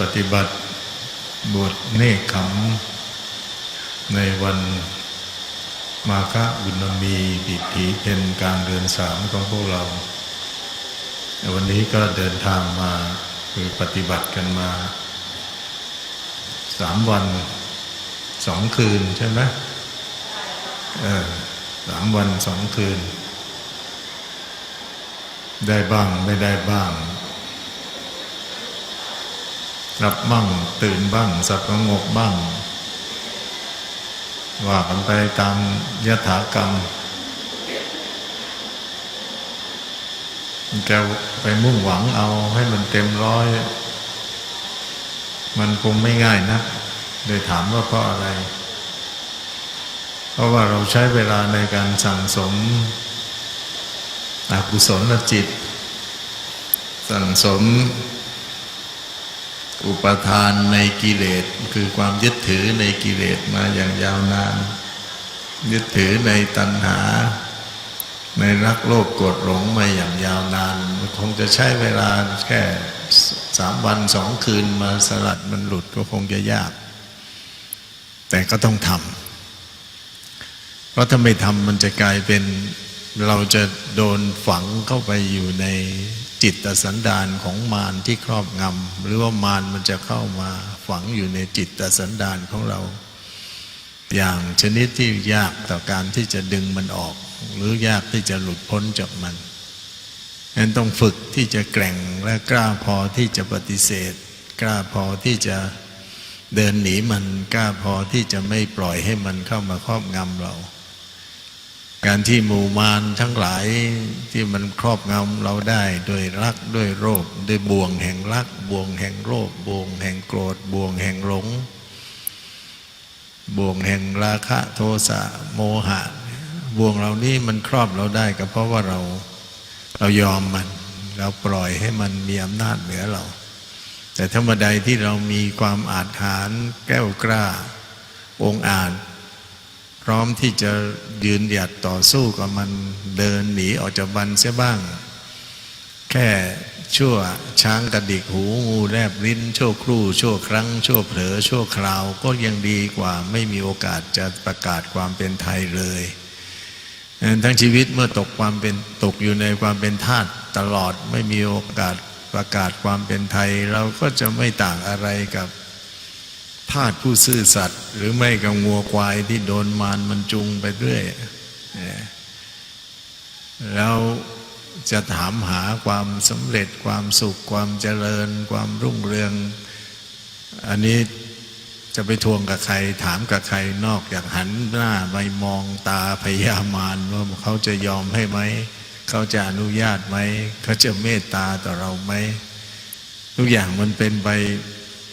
ปฏิบัติบวชเนคขมในวันมาฆบุญมีปิถีเป็นกลารเดือนสามของพวกเรา วันนี้ก็เดินทางมาคือปฏิบัติกันมาสามวันสองคืนใช่ไหมเออสามวันสองคืน ได้บ้างไม่ได้บ้าง หลับบ้าง ตื่นบ้าง สับประงกบ้าง ว่ากันไปตามยถากรรมจะไปมุ่งหวังเอาให้มันเต็มร้อย มันคงไม่ง่ายนะเลยถามว่าเพราะอะไร เพราะว่าเราใช้เวลาในการสั่งสมอกุศลจิต สั่งสม อุปทานในกิเลสคือความยึดถือในกิเลสมาอย่างยาวนาน ยึดถือในตัณหา ในรักโลภโกรธหลงมาอย่างยาวนานมันคงจะใช้เวลาแค่สามวันสองคืนมาสลัดมันหลุดก็คงจะยาก แต่ก็ต้องทำเพราะถ้าไม่ทำมันจะกลายเป็นเราจะโดนฝังเข้าไปอยู่ใน จิตสันดานของมารที่ครอบงำหรือว่ามารมันจะเข้ามาฝังอยู่ในจิตสันดานของเรา อย่างชนิดที่ยากต่อการที่จะดึงมันออก หรือยากที่จะหลุดพ้นจากมันนั้นต้องฝึกที่จะแกร่งและกล้าพอที่จะปฏิเสธ กล้าพอที่จะเดินหนีมันกล้าพอที่จะไม่ปล่อยให้มันเข้ามาครอบงำเรา การที่หมู่มารทั้งหลายที่มันครอบงำเราได้ด้วยรักด้วยโรคด้วยบ่วงแห่งรัก บ่วงแห่งโรคบ่วงแห่งโกรธ บ่วงแห่งหลง บ่วงแห่งราคะโทสะโมหะ บ่วงเหล่านี้มันครอบเราได้ก็เพราะว่าเราเรายอมมัน เราปล่อยให้มันมีอำนาจเหนือเรา แต่ธรรมใดที่เรามีความอาจหารแก้วกล้า องอาจ พร้อมที่จะยืนหยัดต่อสู้กับมันเดินหนีออกจากบันเสียบ้าง แค่ชั่วช้างกระดิกหูงูแลบลิ้นชั่วครู่ชั่วครั้ง ชั่วเผลอชั่วคราวก็ยังดีกว่าไม่มีโอกาสจะประกาศความเป็นไทยเลยทั้งชีวิตเมื่อตกความเป็นตกอยู่ในความเป็นทาสตลอดไม่มีโอกาสประกาศความเป็นไทย เราก็จะไม่ต่างอะไรกับ ทาสผู้ซื่อสัตย์หรือไม่กับงัวควายที่โดนมารมันจุงไปเรื่อยแล้วจะถามหาความสำเร็จความสุขความเจริญ ความรุ่งเรือง อันนี้จะไปทวงกับใคร ถามกับใครนอกจากหันหน้าไปมองตาพยามารว่าเขาจะยอมให้ไหม เขาจะอนุญาตไหม เขาจะเมตตาต่อเราไหม ทุกอย่างมันเป็นไป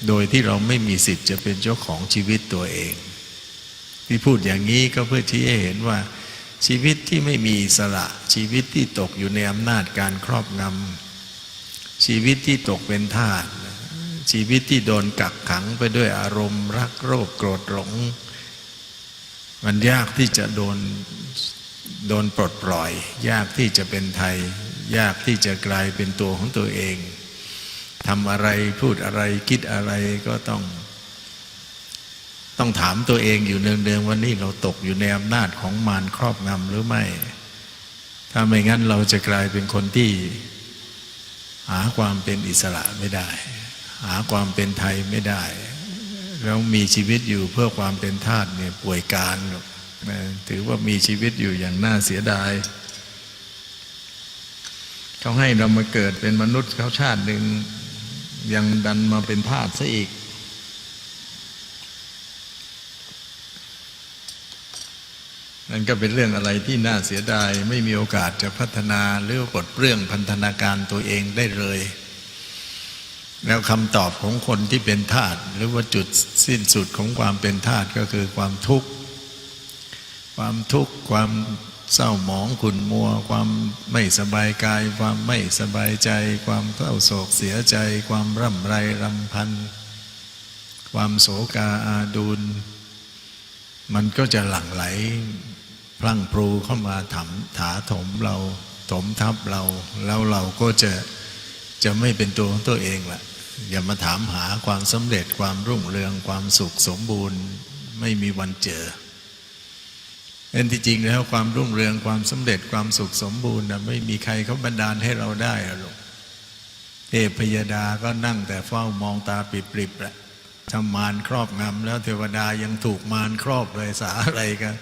โดยที่เราไม่มีสิทธิ์จะเป็นเจ้าของชีวิตตัวเอง ที่พูดอย่างนี้ก็เพื่อที่ให้เห็นว่า ชีวิตที่ไม่มีสระชีวิตที่ตกอยู่ในอำนาจการครอบงำชีวิตที่ตกเป็นทาสชีวิตที่โดนกักขังไปด้วยอารมณ์ รักโรคโกรธหลง มันยากที่จะโดนโดนปลดปล่อย ยากที่จะเป็นไทย ยากที่จะกลายเป็นตัวของตัวเอง ทำอะไรพูดอะไรคิดอะไรก็ต้อง ต้องถามตัวเองอยู่เนืองๆว่านี่เราตกอยู่ในอำนาจของมารครอบงำหรือไม่ ถ้าไม่งั้นเราจะกลายเป็นคนที่ หาความเป็นอิสระไม่ได้ หาความเป็นไทยไม่ได้ แล้วมีชีวิตอยู่เพื่อความเป็นทาสเนี่ยป่วยการถือว่ามีชีวิตอยู่อย่างน่าเสียดายเขาให้เรามาเกิดเป็นมนุษย์เขาชาติหนึ่ง ยังดันมาเป็นทาสซะอีก นั่นก็เป็นเรื่องอะไรที่น่าเสียดาย ไม่มีโอกาสจะพัฒนาหรือกดเรื่องพันธนาการตัวเองได้เลย แล้วคำตอบของคนที่เป็นทาสหรือว่าจุดสิ้นสุดของความเป็นทาสก็คือความทุกข์ ความทุกข์ความ เศร้าหมองขุ่นมัว ความไม่สบายกาย ความไม่สบายใจ ความเศร้าโศกเสียใจ ความร่ำไรรำพัน ความโศกาอาดูลมันก็จะหลั่งไหล พลั่งพรูเข้ามาถมถาถมเราถมทับเรา แล้วเราก็จะจะไม่เป็นตัวของตัวเองละอย่ามาถามหาความสำเร็จความรุ่งเรืองความสุขสมบูรณ์ไม่มีวันเจอ เอ็นที่จริงแล้วความรุ่งเรืองความสำเร็จความสุขสมบูรณ์นะไม่มีใครเขาบันดาลให้เราได้หรอกเทพพยดาก็นั่งแต่เฝ้ามองตาปริบๆแหละทำมารครอบงำแล้วเทวดายังถูกมารครอบเลยสาอะไรกัน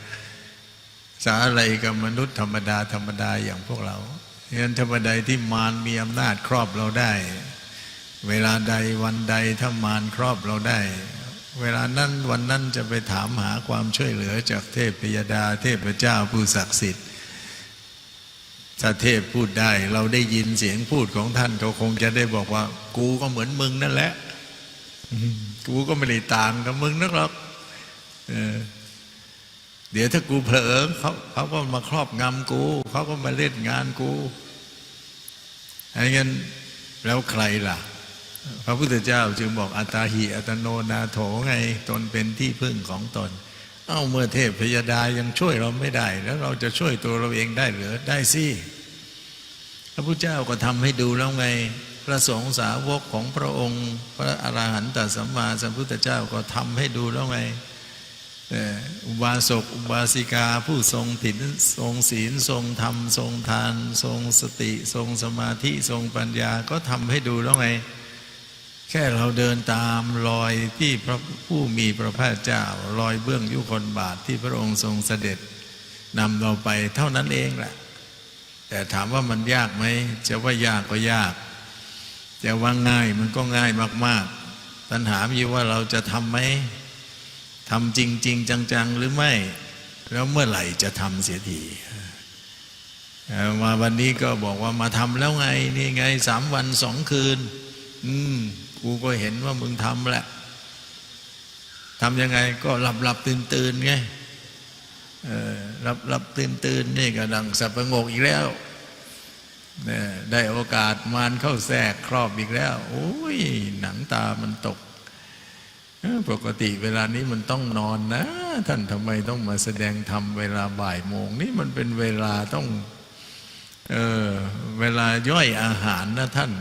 สาอะไรกับมนุษย์ธรรมดาธรรมดาอย่างพวกเราเพราะนั้นธรรมดาที่มารมีอำนาจครอบเราได้ เวลาใดวันใดถ้ามารครอบเราได้ เวลานั้นวันนั้นจะไปถามหาความช่วยเหลือจากเทพพยดา เทพเจ้าผู้ศักดิ์สิทธิ์ถ้าเทพพูดได้ เราได้ยินเสียงพูดของท่านเขาคงจะได้บอกว่า กูก็เหมือนมึงนั่นแหละกูก็ไม่ได้ต่างกับมึงนักหรอกเออเดี๋ยวถ้ากูเผลอเขาเขาก็มาครอบงำกู เขาก็มาเล่นงานกูไอ้งั้นแล้วใครล่ะ พระพุทธเจ้าจึงบอกอัตตาหิอัตโนนาโถไงตนเป็นที่พึ่งของตน เอ้าเมื่อเทพพยดายังช่วยเราไม่ได้ แล้วเราจะช่วยตัวเราเองได้หรือได้สิพระพุทธเจ้าก็ทำให้ดูแล้วไง พระสงฆ์สาวกของพระองค์ พระอรหันตสัมมาสัมพุทธเจ้าก็ทำให้ดูแล้วไงอุบาสกอุบาสิกาผู้ทรงถิ่นทรงศีลทรงธรรม ทรงทาน ทรงสติ ทรงสมาธิ ทรงปัญญาก็ทำให้ดูแล้วไง แค่เราเดินตามรอยที่พระผู้มีพระภาคเจ้า รอยเบื้องยุคนบาทที่พระองค์ทรงเสด็จนำเราไปเท่านั้นเองแหละ แต่ถามว่ามันยากไหมจะว่ายากก็ยาก จะว่าง่ายมันก็ง่ายมาก ๆ ปัญหามีว่าเราจะทำไหมทำจริงจริงจัง ๆ หรือไม่ แล้วเมื่อไหร่จะทำเสียทีมาวันนี้ก็บอกว่ามาทำแล้วไง นี่ไงสามวันสองคืน อืม กูก็เห็นว่ามึงทำแหละทำยังไงก็หลับหลับตื่นตื่นไงหลับหลับตื่นตื่นนี่ก็ดังสับประงกอีกแล้วได้โอกาสมารเข้าแทรกครอบอีกแล้ว โอ้ย หนังตามันตก ปกติเวลานี้มันต้องนอนนะ ท่านทำไมต้องมาแสดงธรรมเวลาบ่ายโมง นี่มันเป็นเวลาต้องเออเวลาย่อยอาหารนะท่าน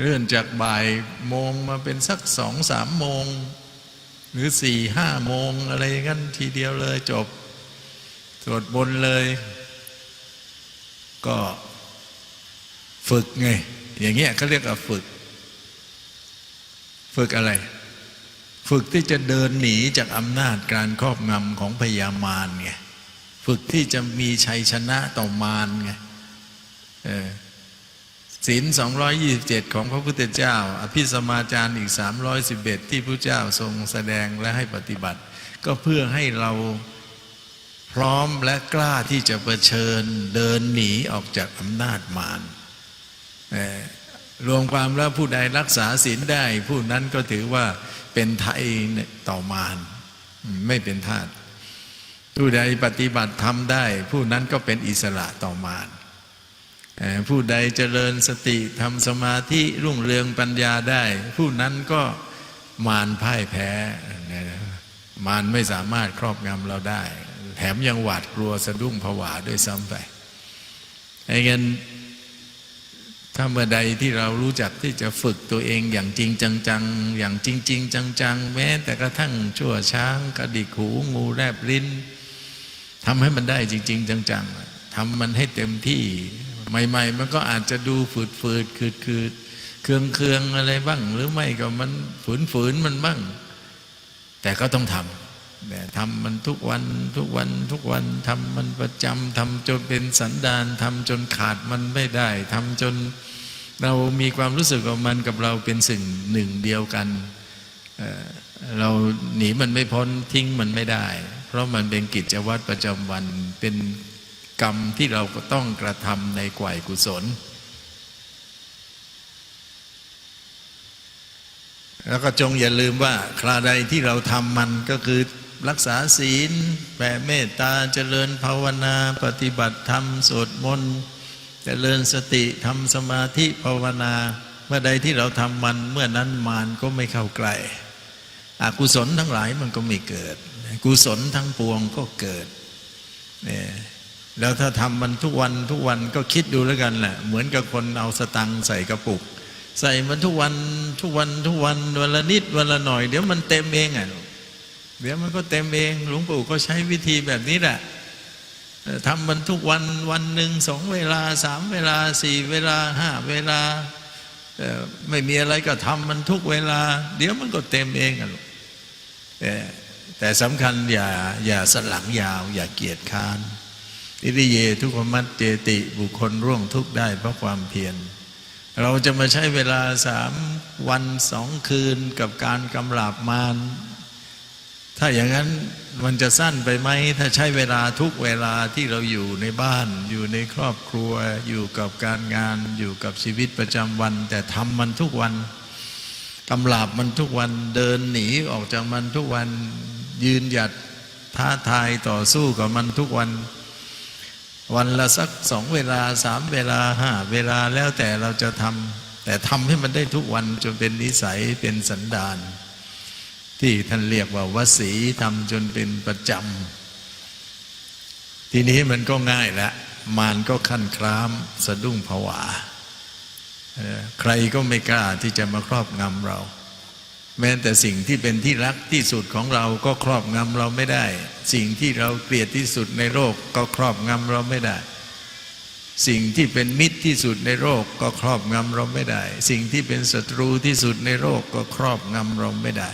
เลื่อนจากบ่ายโมงมาเป็นสักสองสามโมง หรือสี่ห้าโมงอะไรกันทีเดียวเลยจบสวดบนเลย ก็ฝึกไง อย่างเงี้ยเขาเรียกว่าฝึก ฝึกอะไร ฝึกที่จะเดินหนีจากอำนาจการครอบงำของพยามารไงฝึกที่จะมีชัยชนะต่อมารไงเออ ศีล227 ของพระพุทธเจ้า อภิสมาจารย์อีก 311 ที่พระเจ้าทรงแสดงและให้ปฏิบัติ ก็เพื่อให้เราพร้อมและกล้าที่จะเผชิญเดินหนีออกจากอำนาจมารรวมความแล้วผู้ใดรักษาศีลได้ ผู้นั้นก็ถือว่าเป็นไทยต่อมารไม่เป็นทาสผู้ใดปฏิบัติธรรมได้ ผู้นั้นก็เป็นอิสระต่อมาร ผู้ใดเจริญสติทำสมาธิรุ่งเรืองปัญญาได้ ผู้นั้นก็มารพ่ายแพ้มารไม่สามารถครอบงำเราได้ แถมยังหวาดกลัวสะดุ้งผวาด้วยซ้ำไปไอ้เงินถ้าเมื่อใดที่เรารู้จักที่จะฝึกตัวเองอย่างจริงจังๆ อย่างจริง ๆ จัง ๆ แม้ แต่กระทั่งชั่วช้างกระดิกหูงูแลบลิ้นทำให้มันได้จริง ๆ จัง ๆทำมันให้เต็มที่ ใหม่ ๆ มันก็อาจจะดูฝืดๆคืดๆเคืองๆอะไรบ้าง หรือไม่ก็มันฝืนๆมันบ้าง แต่ก็ต้องทำแต่ทำมันทุกวันทุกวันทุกวันทำมันประจำทำจนเป็นสันดานทำจนขาดมันไม่ได้ทำจนเรามีความรู้สึกว่ามันกับเราเป็นสิ่งหนึ่งเดียวกันเเราหนีมันไม่พ้นทิ้งมันไม่ได้ เพราะมันเป็นกิจวัตรประจำวันเป็น กรรมที่เราก็ต้องกระทำในกว่ายกุศล แล้วก็จงอย่าลืมว่าคราใดที่เราทำมันก็คือรักษาศีลแผ่เมตตาเจริญภาวนา ปฏิบัติธรรมสวดมนต์เจริญสติทำสมาธิภาวนา เมื่อใดที่เราทำมันเมื่อนั้นมารก็ไม่เข้าใกล้อกุศลทั้งหลายมันก็ไม่เกิด กุศลทั้งปวงก็เกิดเนี่ย แล้วถ้าทำมันทุกวันทุกวันก็คิดดูแล้วกันแหละ เหมือนกับคนเอาสตังใส่กระปุก ใส่มันทุกวันทุกวันทุกวันวันละนิดวันละหน่อย เดี๋ยวมันเต็มเองอะเดี๋ยวมันก็เต็มเองหลวงปู่ก็ใช้วิธีแบบนี้แหละทำมันทุกวันวันหนึ่งสองเวลาสามเวลาสี่เวลาห้าเวลาไม่มีอะไรก็ทำมันทุกเวลา เดี๋ยวมันก็เต็มเองอะแต่แต่สำคัญอย่าอย่าสลังยาว อย่าเกียจค้าน อิริเยทุกขมัตเจติบุคคลร่วงทุกได้เพราะความเพียร เราจะมาใช้เวลาสามวันสองคืนกับการกำราบมารถ้าอย่างนั้นมันจะสั้นไปไหม ถ้าใช้เวลาทุกเวลาที่เราอยู่ในบ้าน อยู่ในครอบครัว อยู่กับการงาน อยู่กับชีวิตประจำวัน แต่ทำมันทุกวันกำราบมันทุกวันเดินหนีออกจากมันทุกวันยืนหยัดท้าทายต่อสู้กับมันทุกวัน วันละสักสองเวลาสามเวลาห้าเวลาแล้วแต่เราจะทำแต่ทำให้มันได้ทุกวันจนเป็นนิสัยเป็นสันดาน ที่ท่านเรียกว่าวสีทำจนเป็นประจำทีนี้มันก็ง่ายแล้วมารก็ขั้นครามสะดุ้งผวา ใครก็ไม่กล้าที่จะมาครอบงำเรา แม้แต่สิ่งที่เป็นที่รักที่สุดของเราก็ครอบงำเราไม่ได้ สิ่งที่เราเกลียดที่สุดในโลกก็ครอบงำเราไม่ได้ สิ่งที่เป็นมิตรที่สุดในโลกก็ครอบงำเราไม่ได้ สิ่งที่เป็นศัตรูที่สุดในโลกก็ครอบงำเราไม่ได้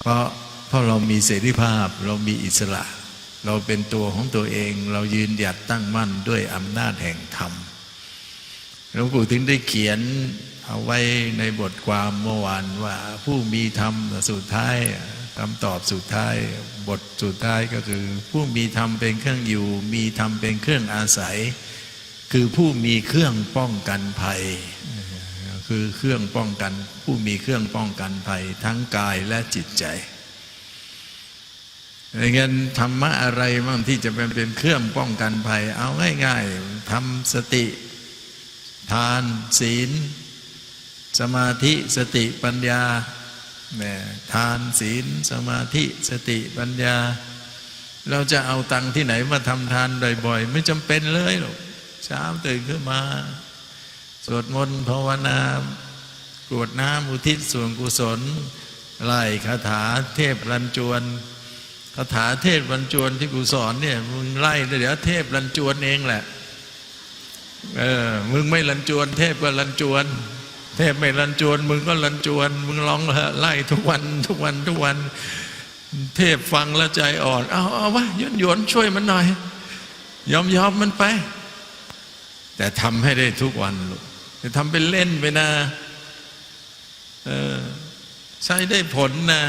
เพราะเพราะเรามีเสรีภาพเรามีอิสระ เราเป็นตัวของตัวเองเรายืนหยัดตั้งมั่นด้วยอำนาจแห่งธรรมหลวงปู่ถึงได้เขียน เอาไว้ในบทความเมื่อวานว่าผู้มีธรรมสุดท้ายคำตอบสุดท้ายบทสุดท้ายก็คือ ผู้มีธรรมเป็นเครื่องอยู่ มีธรรมเป็นเครื่องอาศัย คือผู้มีเครื่องป้องกันภัย คือเครื่องป้องกัน ผู้มีเครื่องป้องกันภัย ทั้งกายและจิตใจดังนั้นธรรมะอะไรบ้างที่จะเป็นเป็นเครื่องป้องกันภัย เอาง่ายๆทำสติ ทานศีล สมาธิสติปัญญาเนี่ยทานศีลสมาธิสติปัญญา เราจะเอาตังค์ที่ไหนมาทำทานบ่อยๆ ไม่จำเป็นเลยหรอกเช้าตื่นขึ้นมา สวดมนต์ภาวนากรวดน้ำอุทิศส่วนกุศลไล่คาถาเทพรันจวนคาถาเทพรันจวนที่กูสอนเนี่ยมึงไล่เดี๋ยวเทพรันจวนเองแหละเออมึงไม่รันจวน เทพก็รันจวน ทพไม่รันจวน มึงก็รันจวน มึงร้องเถอะไล่ทุกวันทุกวันทุกวัน เทพฟังแล้วใจอ่อน เอาเอาวะยนยนช่วยมันหน่อย ยอมยอมมันไป แต่ทำให้ได้ทุกวันลูกจะทำเป็นเล่นไปนะเออใช้ได้ผลนะ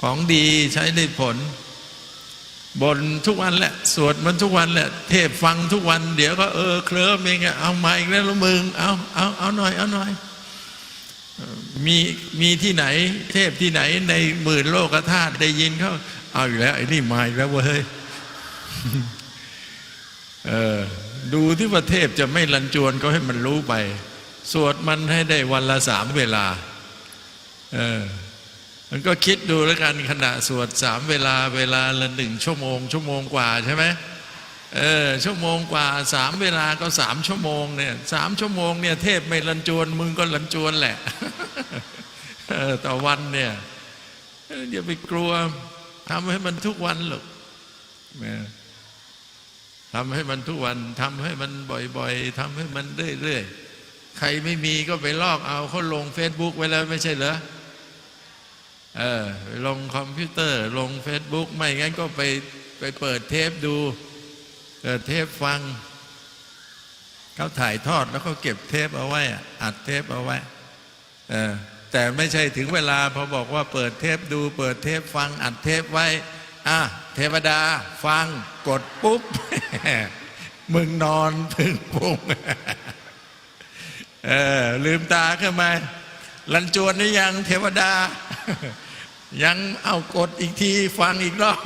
ของดีใช้ได้ผล บนทุกวันแหละ สวดมันทุกวันแหละ เทพฟังทุกวัน เดี๋ยวก็เออเคลิ้มเองเอามาอีกแล้วละมึงเอาเอาเอาหน่อยเอาหน่อยมีมีที่ไหน เทพที่ไหนในหมื่นโลกธาตุได้ยินเขาเอาอีกแล้วไอ้นี่มาอีกแล้วเว้ยเออดูที่ว่าเทพจะไม่รันจวนก็ให้มันรู้ไป สวดมันให้ได้วันละสามเวลา เออ มันก็คิดดูแล้วกันขณะสวดสามเวลาเวลาละหนึ่งชั่วโมง ชั่วโมงกว่าใช่ไหมเออชั่วโมงกว่าสามเวลาก็สามชั่วโมงเนี่ยสามชั่วโมงเนี่ยเทพไม่รันจวนมึงก็รันจวนแหละเออต่อวันเนี่ยอย่าไปกลัวทำให้มันทุกวันหรอกทำให้มันทุกวันทำให้มันบ่อยๆทำให้มันเรื่อยๆ ใครไม่มีก็ไปลอกเอาเขาลงเฟซบุ๊กไว้แล้วไม่ใช่เหรอ เออลงคอมพิวเตอร์ ลงเฟซบุ๊กไม่งั้นก็ไปไปเปิดเทปดูเปิดเทปฟัง เขาถ่ายทอดแล้วเขาเก็บเทปเอาไว้อะอัดเทปเอาไว้เออแต่ไม่ใช่ถึงเวลาพอบอกว่าเปิดเทปดู เปิดเทปฟัง อัดเทปไว้อะเทวดาฟังกดปุ๊บ มึงนอนถึงปุ่งเออลืมตาขึ้นมา ลันจวนหรือยังเทวดา ยังเอากดอีกทีฟังอีกรอบ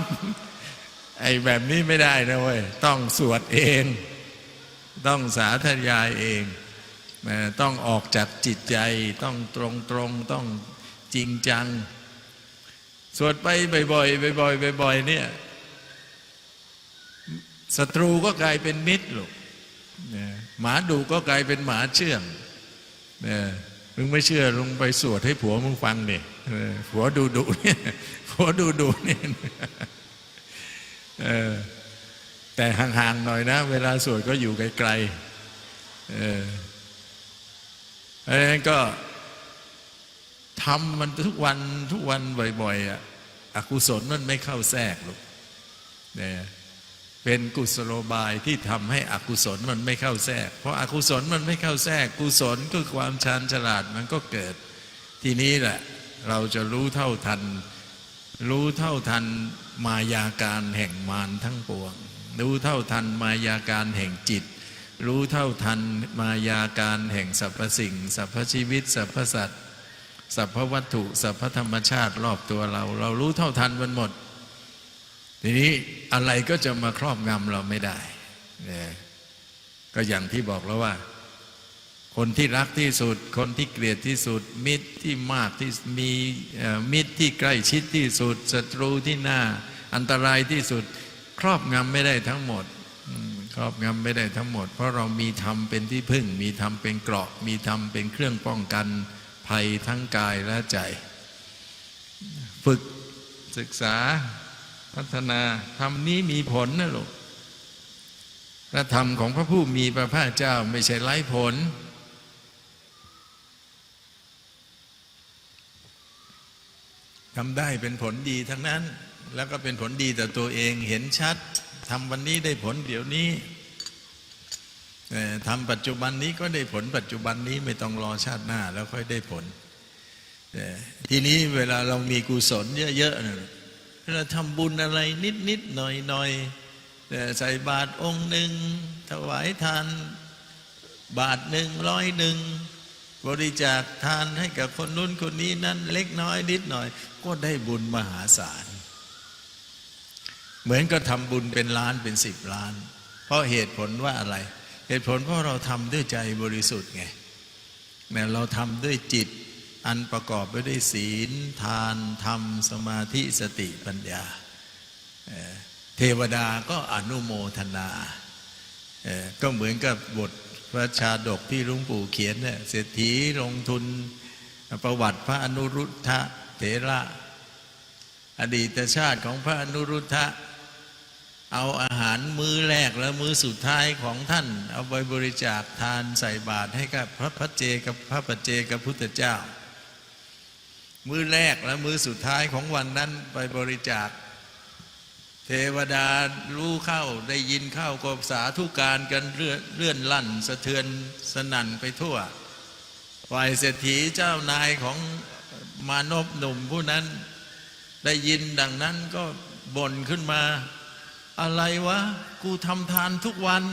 ไอ้แบบนี้ไม่ได้นะเว้ย ต้องสวดเอง ต้องสาธยายเองนะต้องออกจากจิตใจ ต้องตรงตรงต้องจริงจัง สวดไปบ่อยๆบ่อยๆบ่อยๆเนี่ยศัตรูก็กลายเป็นมิตรลูกนะหมาดุก็กลายเป็นหมาเชื่องนะ มึงไม่เชื่อลงไปสวดให้ผัวมึงฟังเนี่ยผัวดูดุเนี่ยผัวดูดุเนี่ยเออแต่ห่างๆหน่อยนะ เวลาสวดก็อยู่ไกลๆเออเพราะฉะนั้นก็ทำมันทุกวันทุกวันบ่อยๆอะอกุศลมันไม่เข้าแทรกหรอกเนี่ย เป็นกุศโลบายที่ทำให้อกุศลมันไม่เข้าแทรก เพราะอากุศลมันไม่เข้าแทรก กุศลก็คือความชาญฉลาดมันก็เกิด ทีนี้แหละเราจะรู้เท่าทัน รู้เท่าทันมายาการแห่งมารทั้งปวง รู้เท่าทันมายาการแห่งจิต รู้เท่าทันมายาการแห่งสรรพสิ่งสรรพชีวิตสรรพสัตว์สรรพวัตถุสรรพธรรมชาติรอบตัวเรา เรารู้เท่าทันมันหมด ทีนี้อะไรก็จะมาครอบงำเราไม่ได้เนี่ยก็อย่างที่บอกแล้วว่า คนที่รักที่สุด คนที่เกลียดที่สุด มิตรที่มากที่มีมิตรที่ใกล้ชิดที่สุดศัตรูที่หน่าอันตรายที่สุด ครอบงำไม่ได้ทั้งหมดครอบงำไม่ได้ทั้งหมด เพราะเรามีธรรมเป็นที่พึ่ง มีธรรมเป็นเกราะ มีธรรมเป็นเครื่องป้องกันภัยทั้งกายและใจ ฝึกศึกษา พัฒนาธรรมนี้มีผลนะลูกพระธรรมของพระผู้มีพระภาคเจ้าไม่ใช่ไร้ผล ทำได้เป็นผลดีทั้งนั้น แล้วก็เป็นผลดีต่อตัวเองเห็นชัดทำวันนี้ได้ผลเดี๋ยวนี้ทำปัจจุบันนี้ก็ได้ผลปัจจุบันนี้ไม่ต้องรอชาติหน้าแล้วค่อยได้ผลทีนี้เวลาเรามีกุศลเยอะๆ เราทำบุญอะไรนิดๆหน่อยๆแต่ใส่บาตรองค์หนึ่งถวายทานบาทหนึ่งร้อยหนึ่งบริจาคทานให้กับคนนู้นคนนี้นั่นเล็กน้อยนิดหน่อย ก็ได้บุญมหาศาล เหมือนก็ทำบุญเป็นล้านเป็นสิบล้าน เพราะเหตุผลว่าอะไร เหตุผลเพราะเราทำด้วยใจบริสุทธิ์ไงแม้เราทำด้วยจิต อันประกอบไปด้วยศีล ทานธรรม สมาธิสติปัญญาเเทวดาก็อนุโมทนาเอ่อก็เหมือนกับบทพระชาดกที่ลุงปู่เขียนเนี่ยเศรษฐีลงทุนประวัติพระอนุรุทธะเถระ อดีตชาติของพระอนุรุทธะเอาอาหารมื้อแรกและมื้อสุดท้ายของท่าน เอาไปบริจาคทานใส่บาตรให้กับพระพเจกับพระปเจกับพุทธเจ้า มื้อแรกและมื้อสุดท้ายของวันนั้นไปบริจาค เทวดารู้เข้าได้ยินเข้าก็สาธุการกันเลื่อนเลื่อนลั่น สะเทือนสนั่นไปทั่วฝ่ายเศรษฐีเจ้านายของมานพหนุ่มผู้นั้น ได้ยินดังนั้นก็บ่นขึ้นมา อะไรวะ กูทำทานทุกวัน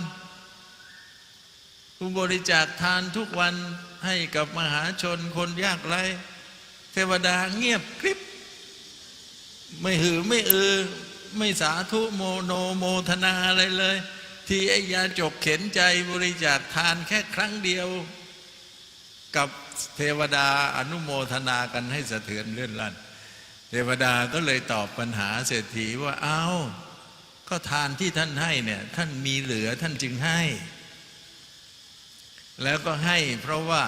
กูบริจาคทานทุกวันให้กับมหาชนคนยากไร้ เทวดาเงียบกริบ ไม่หือไม่เออ ไม่สาธุโมโนโมทนาอะไรเลย ที่ไอ้ยาจกเข็นใจบริจาคทานแค่ครั้งเดียว กับเทวดาอนุโมทนากันให้สะเทือนเลื่อนลั่น เทวดาก็เลยตอบปัญหาเศรษฐีว่าเอา้า ก็ทานที่ท่านให้เนี่ยท่านมีเหลือท่านจึงให้ แล้วก็ให้เพราะว่า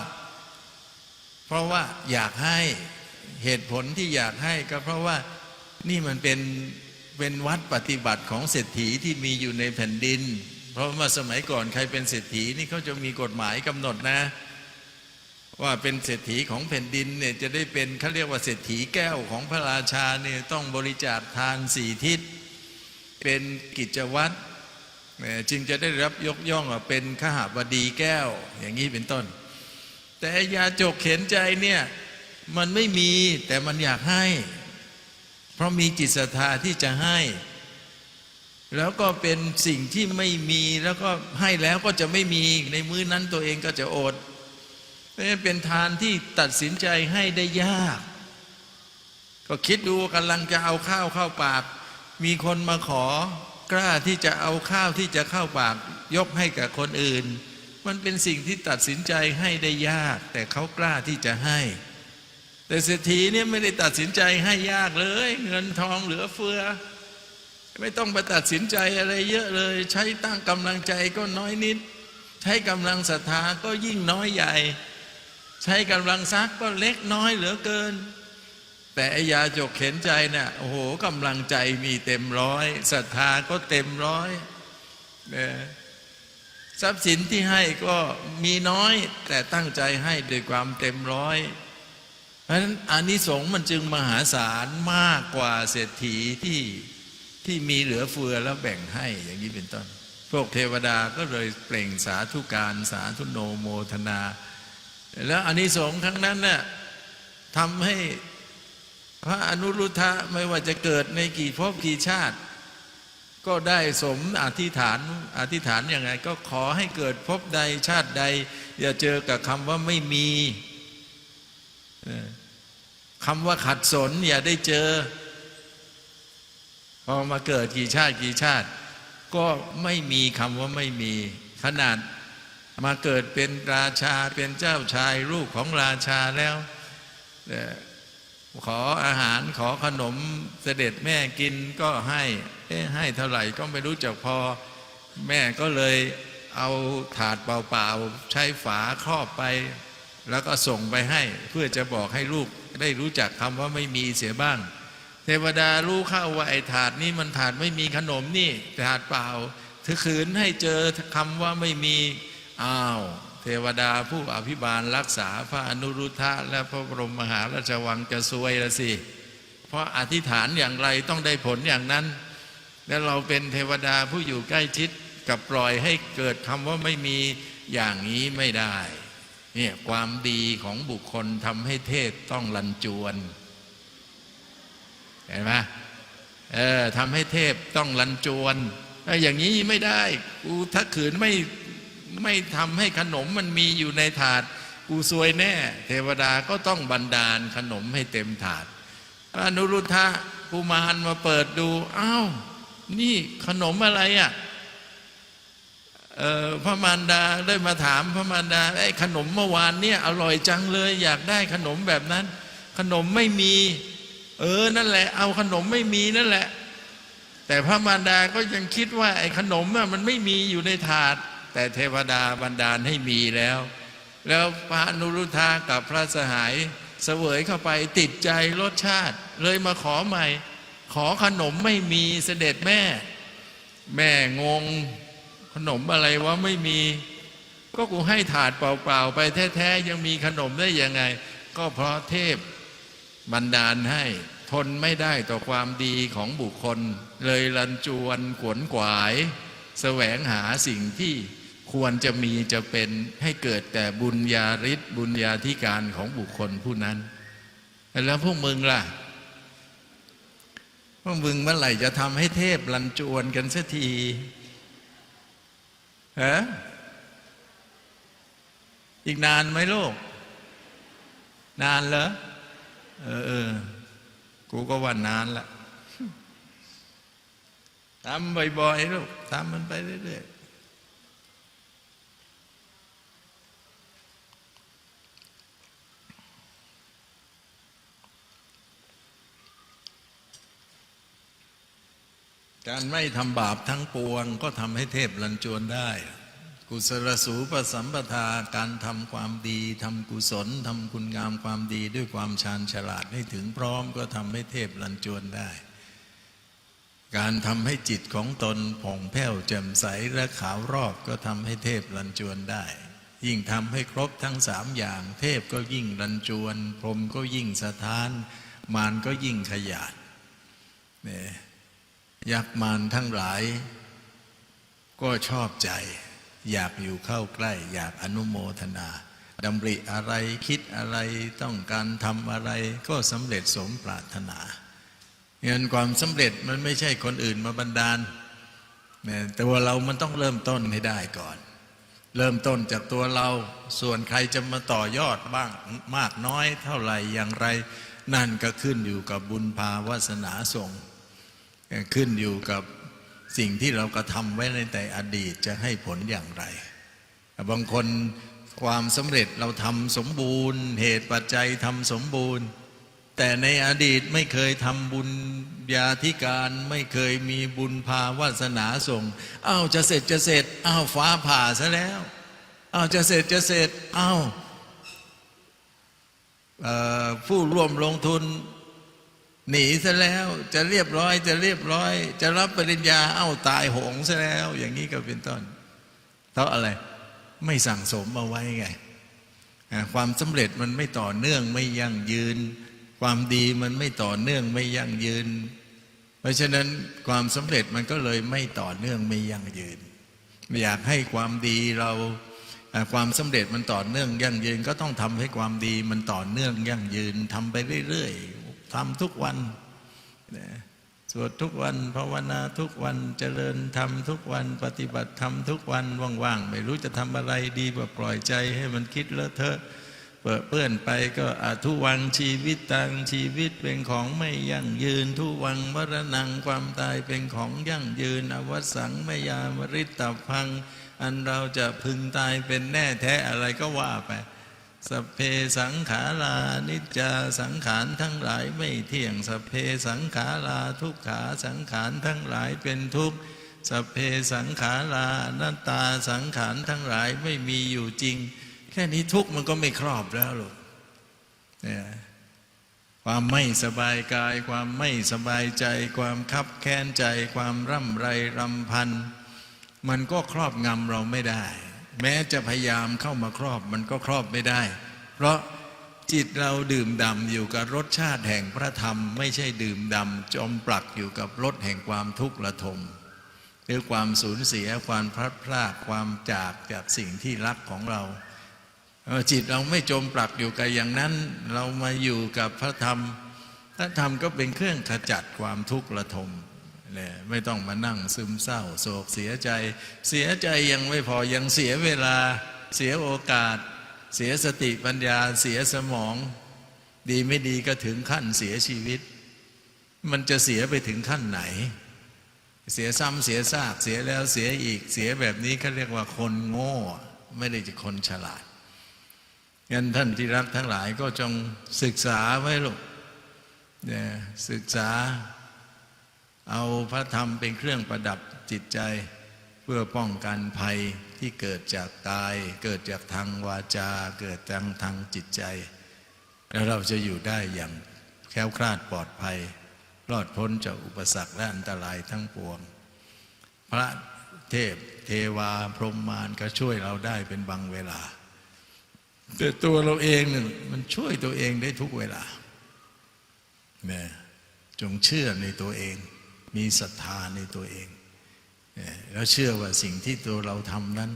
เพราะว่าอยากให้เหตุผลที่อยากให้ก็เพราะว่านี่มันเป็นเป็นวัดปฏิบัติของเศรษฐีที่มีอยู่ในแผ่นดิน เพราะว่าสมัยก่อนใครเป็นเศรษฐีนี่เขาจะมีกฎหมายกำหนดนะ ว่าเป็นเศรษฐีของแผ่นดินเนี่ยจะได้เป็นเขาเรียกว่าเศรษฐีแก้วของพระราชาเนี่ยต้องบริจาคทานสี่ทิศ เป็นกิจวัตรจึงจะได้รับยกย่องว่าเป็นขหบดีแก้วอย่างนี้เป็นต้น แต่ยาจกเข็นใจเนี่ยมันไม่มีแต่มันอยากให้ เพราะมีจิตศรัทธาที่จะให้ แล้วก็เป็นสิ่งที่ไม่มีแล้วก็ให้แล้วก็จะไม่มีในมื้อนั้นตัวเองก็จะอดนั้นเป็นทานที่ตัดสินใจให้ได้ยาก ก็คิดดูกำลังจะเอาข้าวเข้าปาก มีคนมาขอกล้าที่จะเอาข้าวที่จะเข้าปาก ยกให้กับคนอื่น มันเป็นสิ่งที่ตัดสินใจให้ได้ยาก แต่เขากล้าที่จะให้ แต่เศรษฐีเนี่ยไม่ได้ตัดสินใจให้ยากเลย เงินทองเหลือเฟือ ไม่ต้องไปตัดสินใจอะไรเยอะเลย ใช้ตั้งกำลังใจก็น้อยนิด ใช้กำลังศรัทธาก็ยิ่งน้อยใหญ่ ใช้กำลังซักก็เล็กน้อยเหลือเกิน แต่อยาจกเข็นใจเนี่ยโอ้โหกำลังใจมีเต็มร้อยศรัทธาก็เต็มร้อยเนี่ย ทรัพย์สินที่ให้ก็มีน้อย แต่ตั้งใจให้ด้วยความเต็มร้อยเพราะฉะนั้นอานิสงส์มันจึงมหาศาลมากกว่าเศรษฐีที่ที่มีเหลือเฟือแล้วแบ่งให้อย่างนี้เป็นต้น พวกเทวดาก็เลยเปล่งสาธุการสาธุโนโมทนา แล้วอานิสงส์ครั้งนั้นน่ะทำให้พระอนุรุทธะไม่ว่าจะเกิดในกี่ภพกี่ชาติ ก็ได้สมอธิษฐานอธิษฐานยังไง ก็ขอให้เกิดภพใดชาติใด อย่าเจอกับคำว่าไม่มีคำว่าขัดสนอย่าได้เจอ พอมาเกิดกี่ชาติกี่ชาติ ก็ไม่มีคำว่าไม่มี ขนาดมาเกิดเป็นราชาเป็นเจ้าชายลูกของราชาแล้ว ขออาหารขอขนมเสด็จแม่กินก็ให้เอ๊ะให้เท่าไหร่ก็ไม่รู้จักพอ แม่ก็เลยเอาถาดเปล่าๆ ใช้ฝาครอบไป แล้วก็ส่งไปให้ เพื่อจะบอกให้ลูกได้รู้จักคำว่าไม่มีเสียบ้าง เทวดารู้เข้าว่าไอ้ถาดนี้มันถาดไม่มีขนมนี่ถาดเปล่าถือขืนให้เจอคำว่าไม่มีอ้าว เทวดาผู้อภิบาลรักษาพระอนุรุทธะและพระบรมมหาราชวังจะซวยละสิ เพราะอธิษฐานอย่างไรต้องได้ผลอย่างนั้น และเราเป็นเทวดาผู้อยู่ใกล้ชิดกับปล่อยให้เกิดคำว่าไม่มีอย่างนี้ไม่ได้เนี่ยความดีของบุคคลทำให้เทศต้องรันจวนเห็นไหมเออทำให้เทพต้องรันจวนอออย่างนี้ไม่ได้ กูถ้าขืนไม่ ไม่ทำให้ขนมมันมีอยู่ในถาด กูซวยแน่ เทวดาก็ต้องบันดาลขนมให้เต็มถาดพระอนุรุทธะกุมารมาเปิดดูอ้าวนี่ขนมอะไรอะเอ่อพระมารดาได้มาถามพระมารดาไอ้ขนมเมื่อวานเนี่ยอร่อยจังเลย อยากได้ขนมแบบนั้น ขนมไม่มี เออนั่นแหละ เอาขนมไม่มีนั่นแหละ แต่พระมารดาก็ยังคิดว่าไอ้ขนมอะมันไม่มีอยู่ในถาด แต่เทวดาบันดาลให้มีแล้ว แล้วพระนุรุธากับพระสหายเสวยเข้าไปติดใจรสชาติ เลยมาขอใหม่ ขอขนมไม่มีเสด็จแม่ แม่งง ขนมอะไรวะไม่มี ก็กูให้ถาดเปล่าๆไปแท้ๆยังมีขนมได้ยังไง ก็เพราะเทพบันดาลให้ทนไม่ได้ต่อความดีของบุคคล เลยรันจวนขวนขวาย แสวงหาสิ่งที่ ควรจะมีจะเป็นให้เกิดแต่บุญญาฤทธิ์บุญญาธิการของบุคคลผู้นั้น แล้วพวกมึงล่ะ พวกมึงเมื่อไหร่จะทำให้เทพรันจวนกันสักทีฮะอีกนานไหมลูกนานเหรอเออเออกูก็ว่านานละทำบ่อยๆลูกทำมันไปเรื่อยๆ การไม่ทำบาปทั้งปวง ก็ทำให้เทพรันจวนได้ กุศลสูปสัมปทาการทำความดีทำกุศลทำคุณงามความดีด้วยความชาญฉลาดให้ถึงพร้อมก็ทำให้เทพรันจวนได้ การทำให้จิตของตนผ่องแผ้วแจ่มใสและขาวรอบก็ทำให้เทพรันจวนได้ ยิ่งทำให้ครบทั้งสามอย่าง เทพก็ยิ่งรันจวน พรหมก็ยิ่งสถาน มารก็ยิ่งขยาดเนี่ย ยักษ์มารทั้งหลาย ก็ชอบใจ อยากอยู่เข้าใกล้ อยากอนุโมทนาดำริอะไรคิดอะไรต้องการทำอะไร ก็สำเร็จสมปรารถนาเงินความสำเร็จมันไม่ใช่คนอื่นมาบันดาลเนี่ยตัวเรามันต้องเริ่มต้นให้ได้ก่อน เริ่มต้นจากตัวเรา ส่วนใครจะมาต่อยอดบ้างมากน้อยเท่าไหร่อย่างไร นั่นก็ขึ้นอยู่กับบุญภาวาสนาส่ง ขึ้นอยู่กับสิ่งที่เรากระทำไว้ในแต่อดีตจะให้ผลอย่างไร บางคนความสำเร็จเราทำสมบูรณ์ เหตุปัจจัยทำสมบูรณ์ แต่ในอดีตไม่เคยทำบุญญาธิการไม่เคยมีบุญพาวาสนาส่งอ้าวจะเสร็จจะเสร็จอ้าวฟ้าผ่าซะแล้วอ้าวจะเสร็จจะเสร็จอ้าวผู้ร่วมลงทุน หนีซะแล้วจะเรียบร้อยจะเรียบร้อย จะรับปริญญาเอ้าตายโหงซะแล้ว อย่างนี้ก็เป็นต้นเพราะอะไรไม่สั่งสมเอาไว้ไงความสำเร็จมันไม่ต่อเนื่องไม่ยั่งยืน ความดีมันไม่ต่อเนื่องไม่ยั่งยืน เพราะฉะนั้นความสำเร็จมันก็เลยไม่ต่อเนื่องไม่ยั่งยืน อยากให้ความดีเราความสำเร็จมันต่อเนื่องยั่งยืน ก็ต้องทำให้ความดีมันต่อเนื่องยั่งยืนทำไปเรื่อย ทำทุกวันนะสวดทุกวันภาวนาทุกวันเจริญทำทุกวันปฏิบัติทำทุกวันว่างๆ ไม่รู้จะทำอะไรดีกว่าปล่อยใจให้มันคิดเลอะเทอะเปื้อเปื้อนไปก็อาทุวังชีวิตตังชีวิตเป็นของไม่ยั่งยืน ทุวังมรณังความตายเป็นของยั่งยืน อวสังมยามริตตพัง อันเราจะพึงตายเป็นแน่แท้อะไรก็ว่าไป สเพสังขารานิจจาสังขารทั้งหลายไม่เที่ยง สเพสังขาราทุกขาสังขารทั้งหลายเป็นทุกข์สเพสังขารานัตตาสังขารทั้งหลายไม่มีอยู่จริง แค่นี้ทุกข์มันก็ไม่ครอบแล้วหรอกเนี่ยความไม่สบายกาย ความไม่สบายใจ ความคับแค้นใจ ความร่ำไรรำพัน มันก็ครอบงำเราไม่ได้ แม้จะพยายามเข้ามาครอบมันก็ครอบไม่ได้ เพราะจิตเราดื่มด่ำอยู่กับรสชาติแห่งพระธรรม ไม่ใช่ดื่มด่ำจมปลักอยู่กับรสแห่งความทุกข์ระทมหรือความสูญเสียความพลัดพรากความจากจากสิ่งที่รักของเรา จิตเราไม่จมปลักอยู่กับอย่างนั้น เรามาอยู่กับพระธรรม พระธรรมก็เป็นเครื่องขจัดความทุกข์ระทม เนี่ยไม่ต้องมานั่งซึมเศร้า โศกเสียใจ เสียใจยังไม่พอยังเสียเวลา เสียโอกาส เสียสติปัญญาเสียสมอง ดีไม่ดีก็ถึงขั้นเสียชีวิต มันจะเสียไปถึงขั้นไหน เสียซ้ำเสียซากเสียแล้วเสียอีกเสียแบบนี้เขาเรียกว่าคนโง่ ไม่ได้จะคนฉลาดงั้นท่านที่รักทั้งหลายก็จงศึกษาไว้ลูกเนี่ยศึกษา เอาพระธรรมเป็นเครื่องประดับจิตใจ เพื่อป้องกันภัยที่เกิดจากกาย เกิดจากทางวาจา เกิดทางทางจิตใจ แล้วเราจะอยู่ได้อย่างแคล้วคลาดปลอดภัย รอดพ้นจากอุปสรรคและอันตรายทั้งปวง พระเทพเทวาพรหมมารก็ช่วยเราได้เป็นบางเวลา แต่ตัวเราเองเนี่ยมันช่วยตัวเองได้ทุกเวลาเนี่ยจงเชื่อในตัวเอง มีศรัทธาในตัวเอง แล้วเชื่อว่าสิ่งที่ตัวเราทำนั้น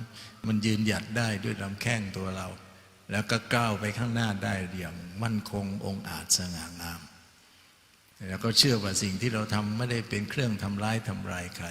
มันยืนหยัดได้ด้วยลำแข้งตัวเรา แล้วก็ก้าวไปข้างหน้าได้อย่างมั่นคงองอาจสง่างาม แล้วก็เชื่อว่าสิ่งที่เราทำไม่ได้เป็นเครื่องทำร้ายทำลายใคร